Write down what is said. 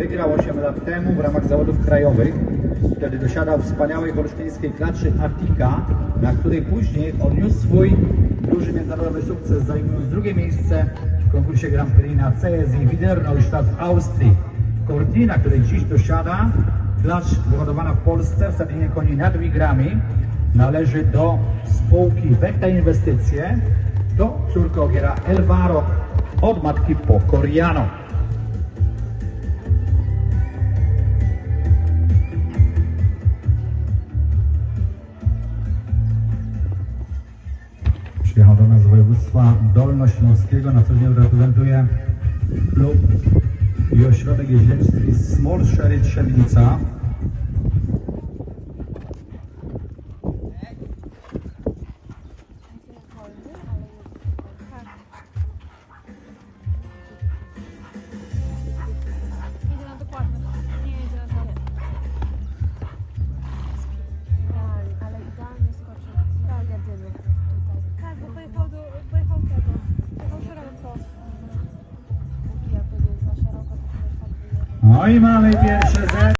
wygrał 8 lat temu w ramach zawodów krajowych. Wtedy dosiadał wspaniałej holsztyńskiej klaczy Artika, na której później odniósł swój duży międzynarodowy sukces, zajmując drugie miejsce w konkursie Grand Prix na CSI Widerneustadt w Austrii. Cortina, której dziś dosiada, klacz wyhodowana w Polsce w stadionie koni nad Wigrami, należy do spółki Vecta Inwestycje, do córki ogiera Elvaro od matki po Coriano. Przyjechał do nas z województwa dolnośląskiego, na co dzień reprezentuje klub i ośrodek jeździecki Small Sherry. No i mamy pierwsze zęby.